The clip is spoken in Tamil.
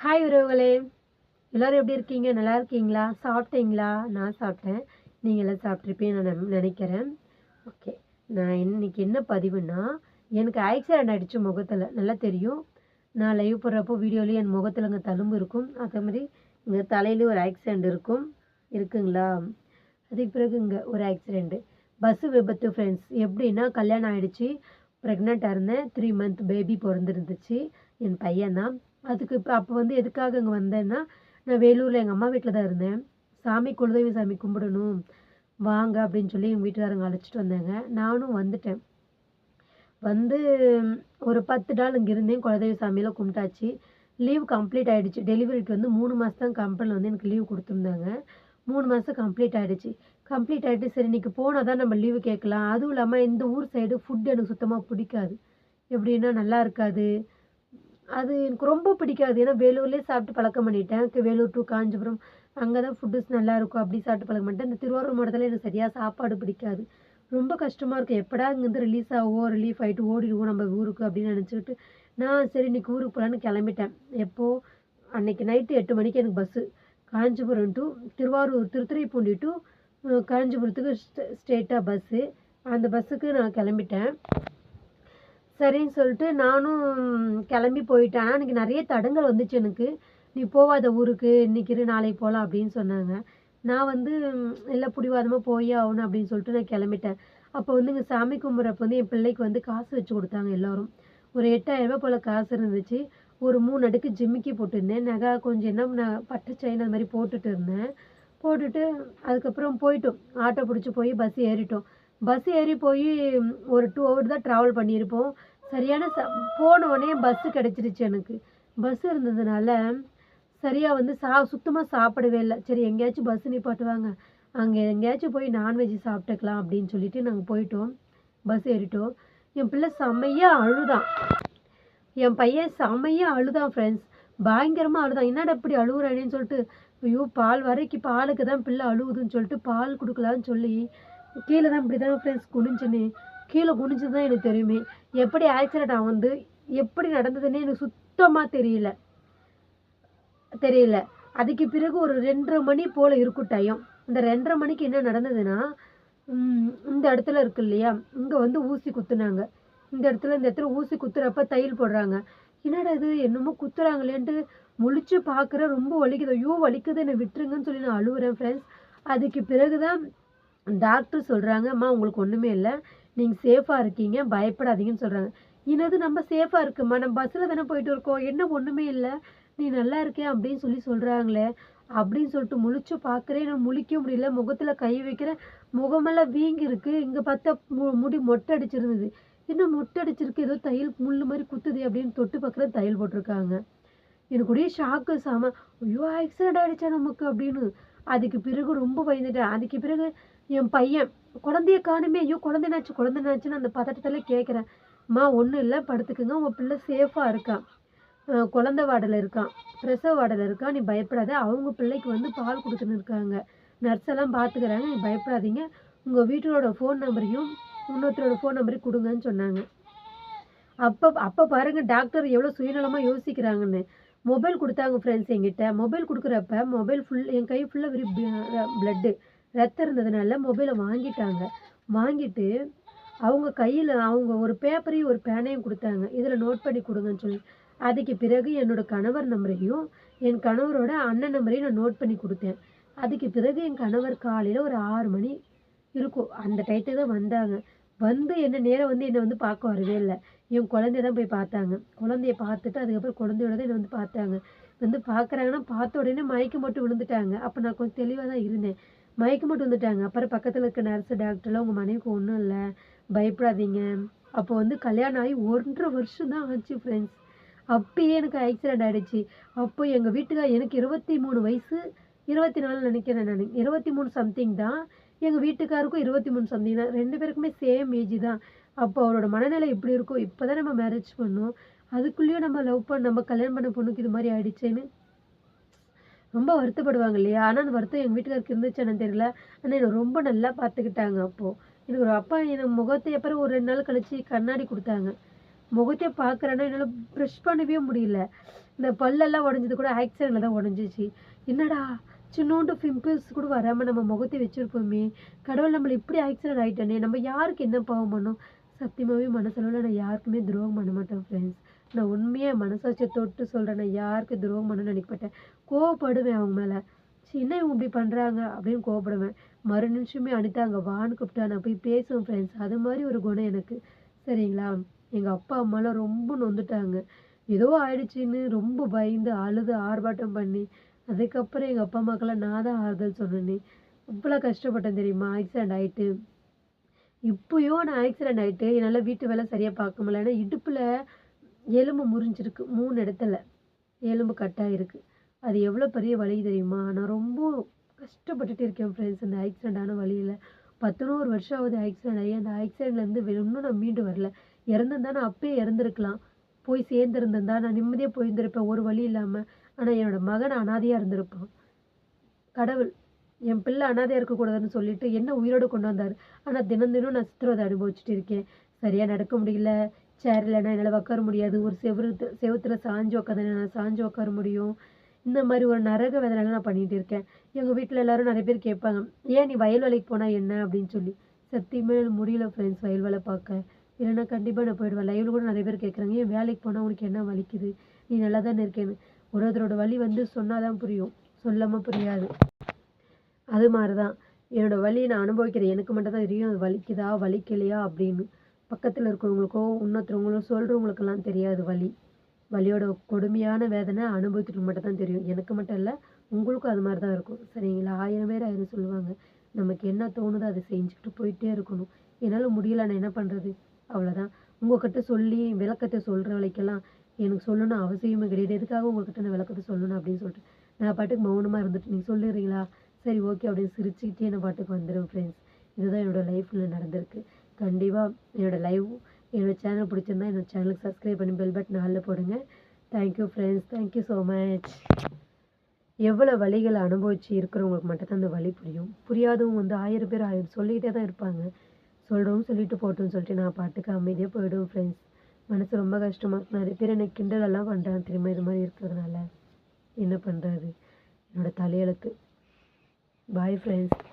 ஹாய் உறவுகளே. எல்லோரும் எப்படி இருக்கீங்க? நல்லா இருக்கீங்களா? சாப்பிட்டீங்களா? நான் சாப்பிட்டேன். நீங்கள் எல்லாம் சாப்பிட்ருப்பீங்க நான் நினைக்கிறேன். ஓகே நான் இன்னைக்கு என்ன பதிவுன்னா எனக்கு ஆக்சிடென்ட் ஆகிடுச்சு முகத்தில். நல்லா தெரியும். நான் லைவ் போடுறப்போ வீடியோலேயே என் முகத்தில் இங்கே தழும்பு இருக்கும். அதே மாதிரி இங்கே தலையிலேயும் ஒரு ஆக்சிடெண்ட் இருக்கும். இருக்குங்களா? அதுக்கு பிறகு இங்கே ஒரு ஆக்சிடெண்ட்டு பஸ்ஸு விபத்து ஃப்ரெண்ட்ஸ் எப்படின்னா கல்யாணம் ஆகிடுச்சு ப்ரெக்னெண்ட்டாக இருந்தேன். த்ரீ மந்த் பேபி பிறந்துருந்துச்சு. என் பையன் தான். அதுக்கு இப்போ அப்போ வந்து எதுக்காக இங்கே வந்தேன்னா நான் வேலூரில் எங்கள் அம்மா வீட்டில் தான் இருந்தேன். சாமி குலதெய்வ சாமி கும்பிடணும். வாங்க அப்படின்னு சொல்லி எங்கள் வீட்டுக்காரங்க அழைச்சிட்டு வந்தாங்க. நானும் வந்துட்டேன். வந்து ஒரு பத்து நாள் இங்கே இருந்தேன். குலதெய்வ சாமியெல்லாம் கும்பிட்டாச்சு. லீவ் கம்ப்ளீட் ஆகிடுச்சு டெலிவரிக்கு வந்து மூணு மாதம் தான் கம்பெனியில் வந்து எனக்கு லீவ் கொடுத்துருந்தாங்க. மூணு மாதம் கம்ப்ளீட் ஆகிடுச்சு கம்ப்ளீட் ஆகிட்டு சரி இன்னைக்கு போனால் தான் நம்ம லீவு கேட்கலாம். அதுவும் இல்லாமல் இந்த ஊர் சைடு ஃபுட் எனக்கு சுத்தமாக பிடிக்காது. எப்படின்னா நல்லா இருக்காது. அது எனக்கு ரொம்ப பிடிக்காது. ஏன்னா வேலூர்லேயே சாப்பிட்டு பழக்கம் பண்ணிட்டேன். வேலூர் டு காஞ்சிபுரம் அங்கே தான் ஃபுட்டுஸ் நல்லா இருக்கும். அப்படி சாப்பிட்டு பழக்கம் பண்ணிட்டேன். இந்த திருவாரூர் மாவட்டத்தில் எனக்கு சரியாக சாப்பாடு பிடிக்காது. ரொம்ப கஷ்டமாக இருக்கும் எப்படா இங்கேருந்து ரிலீஸ் ஆகுமோ ரிலீஃப் ஆகிட்டு ஓடிடுவோம் நம்ம ஊருக்கு அப்படின்னு நினச்சிக்கிட்டு நான் சரி இன்னைக்கு ஊருக்கு போகலான்னு கிளம்பிட்டேன். எப்போது அன்றைக்கி நைட்டு எட்டு மணிக்கு எனக்கு bus Kanchipuram to Thiruvarur Thiruthuraipoondi to காஞ்சிபுரத்துக்கு ஸ்ட்ரெயிட்டாக பஸ்ஸு அந்த பஸ்ஸுக்கு நான் கிளம்பிட்டேன். சரின்னு சொல்லிட்டு நானும் கிளம்பி போயிட்டேன். ஆனால் எனக்கு நிறைய தடங்கள் வந்துச்சு எனக்கு. நீ போவாத ஊருக்கு இன்னைக்கு இரு நாளைக்கு போகலாம் அப்படின்னு சொன்னாங்க. நான் வந்து இல்லை பிடிவாதமாக போயே ஆகணும் அப்படின்னு சொல்லிட்டு நான் கிளம்பிட்டேன். அப்போ வந்து இங்கே சாமி கும்பிட்றப்ப வந்து என் பிள்ளைக்கு வந்து காசு வச்சு கொடுத்தாங்க எல்லாரும். ஒரு எட்டாயிரரூபா போல் காசு இருந்துச்சு. ஒரு மூணு அடுக்கு ஜிம்மிக்கி போட்டிருந்தேன். நகை கொஞ்சம் என்ன நான் பட்டு செயின் அது மாதிரி போட்டுட்டு இருந்தேன். போட்டுட்டு அதுக்கப்புறம் போயிட்டோம். ஆட்டோ பிடிச்சி போய் பஸ் ஏறிட்டோம். பஸ் ஏறி போய் ஒரு டூ ஹவர் தான் ட்ராவல் பண்ணியிருப்போம். சரியான ச போன உடனே பஸ்ஸு கிடச்சிருச்சு எனக்கு. பஸ் இருந்ததுனால சரியாக வந்து சா சுத்தமாக சாப்பிடவே இல்லை. சரி எங்கேயாச்சும் பஸ் நிப்பாட்டுவாங்க. அங்கே எங்கேயாச்சும் போய் நான்வெஜ் சாப்பிட்டுக்கலாம் அப்படின்னு சொல்லிட்டு நாங்கள் போயிட்டோம். பஸ் ஏறிட்டோம். என் பிள்ளை செம்மையாக அழுதான். என் பையன் செம்மையாக அழுதான் ஃப்ரெண்ட்ஸ் பயங்கரமாக அழுதான். என்னடா இப்படி அழுகுறானேன்னு சொல்லிட்டு ஐயோ பால் வரைக்கும் பாலுக்கு தான் பிள்ளை அழுகுதுன்னு சொல்லிட்டு பால் கொடுக்கலான்னு சொல்லி கீழே தான் இப்படி தான் ஃப்ரெண்ட்ஸ் குனிஞ்சுன்னு கீழே குனிஞ்சது தான் எனக்கு தெரியுமே. எப்படி ஆக்சிடென்ட் ஆகுது எப்படி நடந்ததுன்னே எனக்கு சுத்தமாக தெரியல. தெரியல. அதுக்கு பிறகு ஒரு ரெண்டரை மணி போல் இருக்கும் டைம் இந்த ரெண்டரை மணிக்கு என்ன நடந்ததுன்னா இந்த இடத்துல இருக்கு இல்லையா? இங்கே வந்து ஊசி குத்துனாங்க. இந்த இடத்துல இந்த இடத்துல ஊசி குத்துறப்ப தையல் போடுறாங்க. என்னடா இது? என்னமோ குத்துறாங்களேன்ட்டு முழிச்சு பார்க்குற ரொம்ப வலிக்குது. ஐயோ வலிக்குது என்னை விட்டுருங்கன்னு சொல்லி நான் அழுகுறேன் ஃப்ரெண்ட்ஸ் அதுக்கு பிறகு தான் டாக்டர் சொல்கிறாங்க அம்மா உங்களுக்கு ஒன்றுமே இல்லை. நீங்கள் சேஃபாக இருக்கீங்க பயப்படாதீங்கன்னு சொல்கிறாங்க என்னது நம்ம சேஃபாக இருக்குமா? நம்ம பஸ்ஸில் தானே போயிட்டு இருக்கோம். என்ன ஒன்றுமே இல்லை. நீ நல்லா இருக்கே அப்படின்னு சொல்லி சொல்கிறாங்களே அப்படின்னு சொல்லிட்டு முழிச்சு பார்க்குறேன். நான் முழிக்க முடியல. முகத்தில் கை வைக்கிறேன் முகமெல்லாம் வீங்கி இருக்கு இங்கே பார்த்தா மு முடி மொட்டை அடிச்சிருந்தது என்ன மொட்டை அடிச்சிருக்கு ஏதோ தையல் முள் மாதிரி குத்துது அப்படின்னு தொட்டு பார்க்குறேன் தையல் போட்டிருக்காங்க. எனக்கு ஒரே ஷாக்கு சாம ஐயோ ஆக்சிடென்ட் ஆகிடுச்சா நமக்கு அப்படின்னு. அதுக்கு பிறகு ரொம்ப பயந்துட்டேன். அதுக்கு பிறகு என் பையன் குழந்தைய காணுமே ஐயோ குழந்தைனாச்சு குழந்தைனாச்சுன்னு அந்த பதட்டத்தில் கேட்குறேன் அம்மா ஒன்றும் இல்லை படுத்துக்குங்க உங்கள் பிள்ளை சேஃபாக இருக்கான். குழந்த குழந்தை வார்டில் இருக்கான். பிரசவ வார்டில் இருக்கான் நீ பயப்படாத. அவங்க பிள்ளைக்கு வந்து பால் கொடுத்துன்னு இருக்காங்க. நர்ஸ் எல்லாம் பார்த்துக்கிறாங்க நீ பயப்படாதீங்க. உங்கள் வீட்டோட ஃபோன் நம்பரையும் இன்னொருத்தரோட ஃபோன் நம்பரையும் கொடுங்கன்னு சொன்னாங்க. அப்போ அப்போ பாருங்கள் டாக்டர் எவ்வளோ சுயநலமாக யோசிக்கிறாங்கன்னு. மொபைல் கொடுத்தாங்க ஃப்ரெண்ட்ஸ் என்கிட்ட. மொபைல் கொடுக்குறப்ப மொபைல் ஃபுல் என் கை ஃபுல்லாக வெறும் பிளட்டு ரத்தம் இருந்ததுனால மொபைலை வாங்கிட்டாங்க. வாங்கிட்டு அவங்க கையில் அவங்க ஒரு பேப்பரையும் ஒரு பேனையும் கொடுத்தாங்க. இதில் நோட் பண்ணி கொடுங்கன்னு சொல்லி. அதுக்கு பிறகு என்னோட கணவர் நம்பரையும் என் கணவரோட அண்ணன் நம்பரையும் நான் நோட் பண்ணி கொடுத்தேன். அதுக்கு பிறகு என் கணவர் காலையில் ஒரு ஆறு மணி இருக்கும். அந்த டயத்துக்கு தான் வந்தாங்க. வந்து என்ன நேரம் வந்து என்னை வந்து பார்க்க வரவே இல்லை. என் குழந்தைய தான் போய் பார்த்தாங்க. குழந்தைய பார்த்துட்டு அதுக்கப்புறம் குழந்தையோட தான் என்னை வந்து பார்த்தாங்க. வந்து பார்க்குறாங்கன்னா பார்த்த உடனே மயக்கம் மட்டும் விழுந்துட்டாங்க. அப்போ நான் கொஞ்சம் தெளிவாக தான் இருந்தேன். மயக்கம் மட்டும் வந்துட்டாங்க அப்புறம் பக்கத்தில் இருக்க நர்ஸு டாக்டர்லாம் உங்கள் மனைவிக்கு ஒன்றும் இல்லை. பயப்படாதீங்க. அப்போ வந்து கல்யாணம் ஆகி ஒன்றரை வருஷம் தான் ஆச்சு ஃப்ரெண்ட்ஸ் அப்பயே எனக்கு ஆக்சிடெண்ட் ஆகிடுச்சு அப்போ எங்கள் வீட்டுக்கார் எனக்கு இருபத்தி மூணு வயசு இருபத்தி நாலு நினைக்கிறேன் நான். இருபத்தி மூணு சம்திங் தான். எங்கள் வீட்டுக்காருக்கும் இருபத்தி மூணு சம்திங் தான். ரெண்டு பேருக்குமே சேம் ஏஜ் தான். அப்போ அவரோட மனநிலை இப்படி இருக்கும் இப்போ தான் நம்ம மேரேஜ் பண்ணோம். அதுக்குள்ளேயும் நம்ம லவ் பண்ண நம்ம கல்யாணம் பண்ண பொண்ணுக்கு இது மாதிரி ஆயிடுச்சேன்னு ரொம்ப வருத்தப்படுவாங்க இல்லையா? ஆனால் அந்த வருத்தம் எங்கள் வீட்டுக்காருக்கு இருந்துச்சானு தெரியல. ஆனால் என்னை ரொம்ப நல்லா பார்த்துக்கிட்டாங்க அப்போது எனக்கு ஒரு அப்பா என் முகத்தை அப்புறம் ஒரு ரெண்டு நாள் கழிச்சு கண்ணாடி கொடுத்தாங்க. முகத்தையே பார்க்குறேன்னா என்னால் ப்ரெஷ் பண்ணவே முடியல. இந்த பல்லெல்லாம் உடஞ்சது கூட ஆக்சிடெண்ட்டில் தான் உடஞ்சிச்சு. என்னடா? சின்னோண்டு பிம்பிள்ஸ் கூட வராமல் நம்ம முகத்தை வச்சுருப்போமே. கடவுள் நம்மளை இப்படி ஆக்சிடென்ட் ஆகிட்டானே நம்ம யாருக்கு என்ன பாவம் பண்ணோம்? சத்தியமாகவே மனசளவில் நான் யாருக்குமே துரோகம் பண்ண மாட்டேன் ஃப்ரெண்ட்ஸ் நான் உண்மையாக மனசாட்சியை தொட்டு சொல்கிறேன் நான் யாருக்கு துரோகம் பண்ண நினைக்கப்பட்டேன் கோவப்படுவேன் அவங்க மேலே. சரி என்ன இவங்க இப்படி பண்ணுறாங்க அப்படின்னு கோவப்படுவேன். மறு நிமிஷமே அனிதா அங்கே வான்னு கூப்பிட்டா நான் போய் பேசுவேன் ஃப்ரெண்ட்ஸ் அது மாதிரி ஒரு குணம் எனக்கு. சரிங்களா? எங்கள் அப்பா அம்மாலாம் ரொம்ப நொந்துட்டாங்க. ஏதோ ஆயிடுச்சின்னு ரொம்ப பயந்து அழுது ஆர்ப்பாட்டம் பண்ணி அதுக்கப்புறம் எங்கள் அப்பா அம்மாக்கெல்லாம் நான் தான் ஆறுதல் சொன்னேனே இவ்வளோ கஷ்டப்பட்டேன் தெரியுமா? ஆக்சிடெண்ட் ஆகிட்டு இப்போயும் நான் ஆக்சிடெண்ட் ஆகிட்டு என்னால் வீட்டு வேலை சரியாக பார்க்க முடியல. ஏன்னா இடுப்பில் எலும்பு முறிஞ்சிருக்கு மூணு இடத்துல எலும்பு கட்டாயிருக்கு அது எவ்வளோ பெரிய வலி தெரியுமா? நான் ரொம்ப கஷ்டப்பட்டுட்டு இருக்கேன் ஃப்ரெண்ட்ஸ் அந்த ஆக்சிடெண்ட் ஆன வழியில். பத்தொன்னூறு வருஷம் ஆகுது ஆக்சிடெண்ட் ஆகி. அந்த ஆக்சிடெண்ட்லேருந்து இன்னும் நான் மீண்டு வரல. இறந்துருந்தா நான் அப்பயே இறந்துருக்கலாம். போய் சேர்ந்துருந்தா நான் நிம்மதியாக போயிருந்திருப்பேன். ஒரு வழி இல்லாமல் ஆனால் என்னோட மகன் அனாதையாக இருந்திருப்பான். கடவுள் என் பிள்ளை அனாதையாக இருக்கக்கூடாதுன்னு சொல்லிட்டு என்ன உயிரோடு கொண்டு வந்தார். ஆனால் தினம் தினம் நான் சித்திரவதை அனுபவிச்சுட்டு இருக்கேன். சரியாக நடக்க முடியல. சேர் இல்லைன்னா என்னால் உட்கார முடியாது. ஒரு செவரு செவத்தில் சாஞ்சு உட்காந்து நான் சாஞ்சு உட்கார முடியும். இந்த மாதிரி ஒரு நரக வேதனைலாம் நான் பண்ணிகிட்டு இருக்கேன். எங்கள் வீட்டில் எல்லாரும் நிறைய பேர் கேட்பாங்க ஏன் நீ வயல் வேலைக்கு போனால் என்ன? அப்படின்னு சொல்லி. சத்தியமே முடியல ஃப்ரெண்ட்ஸ் வயல் வேலை பார்க்க. இல்லைன்னா கண்டிப்பாக நான் போயிடுவேன். லைவில் கூட நிறைய பேர் கேட்குறாங்க ஏன் வேலைக்கு போனால் உனக்கு என்ன வலிக்குது? நீ நல்லா தானே இருக்கேன்னு. ஒரு ஒருத்தரோட வலி வந்து சொன்னால் தான் புரியும். சொல்லாமல் புரியாது. அது மாதிரி தான் என்னோடய வழியை நான் அனுபவிக்கிறேன். எனக்கு மட்டும் தான் தெரியும் அது வலிக்குதா வலிக்கலையா அப்படின்னு. பக்கத்தில் இருக்கிறவங்களுக்கோ இன்னொருத்தவங்களோ சொல்கிறவங்களுக்கெல்லாம் தெரியாது வலி. வலியோட கொடுமையான வேதனை அனுபவிக்கிறவங்க மட்டும் தான் தெரியும். எனக்கு மட்டும் இல்லை உங்களுக்கும் அது மாதிரி தான் இருக்கும். சரிங்களா? ஆயிரம் பேர் ஆயிரம் சொல்லுவாங்க. நமக்கு என்ன தோணுதோ அதை செஞ்சுக்கிட்டு போயிட்டே இருக்கணும். என்னால் முடியல நான் என்ன பண்ணுறது அவ்வளோதான் உங்ககிட்ட சொல்லி விளக்கத்தை சொல்கிற வரைக்கெல்லாம் எனக்கு சொல்லணும் அவசியமே கிடையாது. எதுக்காக உங்கள்கிட்ட நான் விளக்கத்தை சொல்லணும் அப்படின்னு சொல்லிட்டு. நான் பாட்டுக்கு மௌனமாக இருந்துட்டு நீங்கள் சொல்லிடுறீங்களா? சரி ஓகே அப்படின்னு சிரிச்சுக்கிட்டே நான் பாட்டுக்கு வந்துடுவேன் ஃப்ரெண்ட்ஸ் இதுதான் என்னோடய லைஃப்பில் நடந்திருக்கு. கண்டிப்பாக என்னோடய லைவ் என்னோடய சேனல் பிடிச்சிருந்தா என்னோடய சேனலுக்கு சப்ஸ்கிரைப் பண்ணி பெல் பட்டன் ஆளில் போடுங்க. Thank you friends thank you so much எவ்வளோ வழிகளை அனுபவிச்சு இருக்கிறவங்களுக்கு மட்டும் தான் அந்த வழி புரியும். புரியாதவங்க வந்து ஆயிரம் பேர் ஆயிரம் சொல்லிக்கிட்டே தான் இருப்பாங்க. சொல்கிறவங்க சொல்லிட்டு போட்டோம்னு சொல்லிட்டு நான் பாட்டுக்கு அமைதியாக போயிடுவேன் ஃப்ரெண்ட்ஸ் மனசு ரொம்ப கஷ்டமாக இருக்கு. நிறைய பேர் என்னை கிண்டலெல்லாம் பண்ணுறாங்க திரும்ப இது மாதிரி இருக்கிறதுனால. என்ன பண்ணுறது என்னோடய தலையெழுத்து. Bye friends